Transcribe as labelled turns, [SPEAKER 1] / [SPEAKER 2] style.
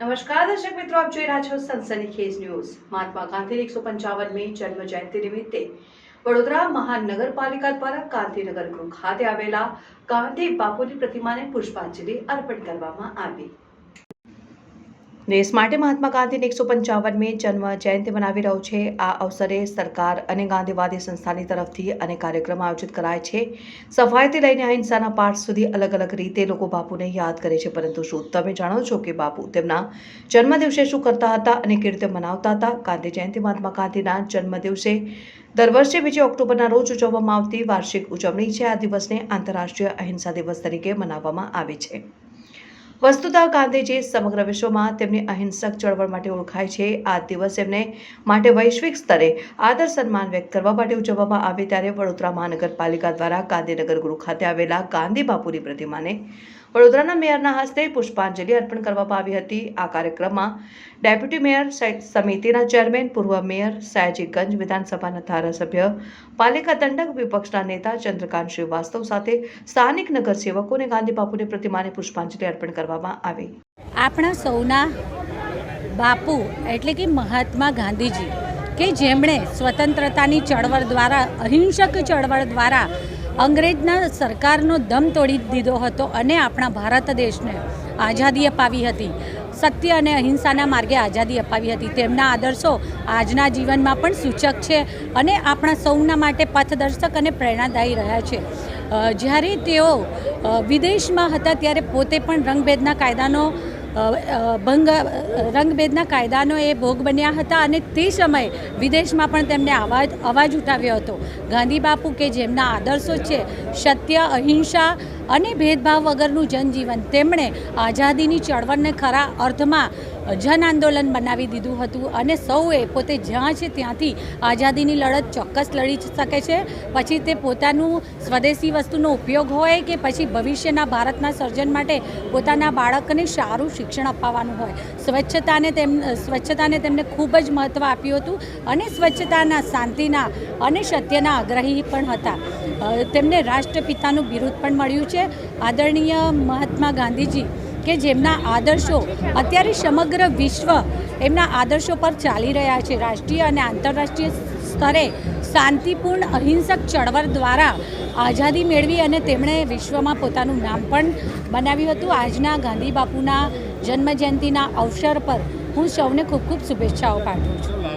[SPEAKER 1] નમસ્કાર, દર્શક મિત્રો, આપ જોઈ રહ્યા છો સનસનીખેજ ન્યૂઝ. મહાત્મા ગાંધીની એકસો પંચાવનમી જન્મ જયંતિ નિમિત્તે વડોદરા મહાનગરપાલિકા દ્વારા ગાંધીનગર ગૃહ ખાતે આવેલા ગાંધી બાપુની પ્રતિમાને પુષ્પાંજલિ અર્પણ કરવામાં આવી. દેશ માટે મહાત્મા ગાંધીની એકસો પંચાવનમી જન્મ જયંતિ મનાવી રહ્યો છે. આ અવસરે સરકાર અને ગાંધીવાદી સંસ્થાની તરફથી અનેક કાર્યક્રમ આયોજિત કરાય છે. સફાઈથી લઈને અહિંસાના પાઠ સુધી અલગ અલગ રીતે લોકો બાપુને યાદ કરે છે. પરંતુ શું તમે જાણો છો કે બાપુ તેમના જન્મદિવસે શું કરતા હતા અને કેવી રીતે મનાવતા હતા? ગાંધી જયંતિ મહાત્મા ગાંધીના જન્મદિવસે દર વર્ષે બીજી ઓક્ટોબરના રોજ ઉજવવામાં આવતી વાર્ષિક ઉજવણી છે. આ દિવસને આંતરરાષ્ટ્રીય અહિંસા દિવસ તરીકે મનાવવામાં આવે છે. વસ્તુતઃ ગાંધીજી સમગ્ર વિશ્વમાં તેમની અહિંસક ચળવળ માટે ઓળખાય છે. આ દિવસ એમને માટે વૈશ્વિક સ્તરે આદર સન્માન વ્યક્ત કરવા માટે ઉજવવામાં આવે ત્યારે વડોદરા મહાનગરપાલિકા દ્વારા ગાંધીનગર ગૃહ ખાતે આવેલા ગાંધી બાપુની પ્રતિમાને વડોદરાના મેયરના હસ્તે પુષ્પાંજલિ અર્પણ કરવામાં આવી હતી. આ કાર્યક્રમમાં ડેપ્યુટી મેયર સમિતિના ચેરમેન, પૂર્વ મેયર, સયાજીગંજ વિધાનસભાના ધારાસભ્ય, પાલિકા દંડક વિપક્ષના નેતા ચંદ્રકાંત શ્રીવાસ્તવ સાથે સ્થાનિક નગરસેવકોને ગાંધી બાપુની પ્રતિમાને પુષ્પાંજલિ અર્પણ કરવામાં આવી.
[SPEAKER 2] આપણા સૌના બાપુ એટલે કે મહાત્મા ગાંધીજી કે જેમણે સ્વતંત્રતાની ચળવળ દ્વારા, અહિંસક ચળવળ દ્વારા અંગ્રેજના સરકારનો દમ તોડી દીધો હતો અને આપણા ભારત દેશને આઝાદી અપાવી હતી. સત્ય અને અહિંસાના માર્ગે આઝાદી અપાવી હતી. તેમના આદર્શો આજના જીવનમાં પણ સૂચક છે અને આપણા સૌના માટે પથદર્શક અને પ્રેરણાદાયી રહ્યા છે. જ્યારે તેઓ વિદેશમાં હતા ત્યારે પોતે પણ રંગભેદના કાયદાનો ભંગ રંગભેદના કાયદાનો એ ભોગ બન્યા હતા અને તે સમયે વિદેશમાં પણ તેમને અવાજ અવાજ ઉઠાવ્યો હતો. ગાંધી બાપુ કે જેમના આદર્શો છે, સત્ય, અહિંસા અને ભેદભાવ વગરનું જનજીવન, તેમણે આઝાદીની ચળવળને ખરા અર્થમાં જન આંદોલન બનાવી દીધું હતું અને સૌએ પોતે જ્યાં છે ત્યાંથી આઝાદીની લડત ચોક્કસ લડી શકે છે. પછી તે પોતાનું સ્વદેશી વસ્તુનો ઉપયોગ હોય કે પછી ભવિષ્યના ભારતના સર્જન માટે પોતાના બાળકને સારું શિક્ષણ અપાવવાનું હોય. સ્વચ્છતાને તેમ, સ્વચ્છતાને તેમને ખૂબ જ મહત્ત્વ આપ્યું હતું અને સ્વચ્છતાના, શાંતિના અને સત્યના આગ્રહી પણ હતા. તેમને રાષ્ટ્રપિતાનું બિરુદ પણ મળ્યું છે. આદરણીય મહાત્મા ગાંધીજી કે જેમના આદર્શો અત્યારે સમગ્ર વિશ્વ એમના આદર્શો પર ચાલી રહ્યા છે. રાષ્ટ્રીય અને આંતરરાષ્ટ્રીય સ્તરે શાંતિપૂર્ણ અહિંસક ચળવળ દ્વારા આઝાદી મેળવી અને તેમણે વિશ્વમાં પોતાનું નામ પણ બનાવ્યું હતું. આજના ગાંધી બાપુના જન્મજયંતિના અવસર પર હું સૌને ખૂબ ખૂબ શુભેચ્છાઓ પાઠવું છું.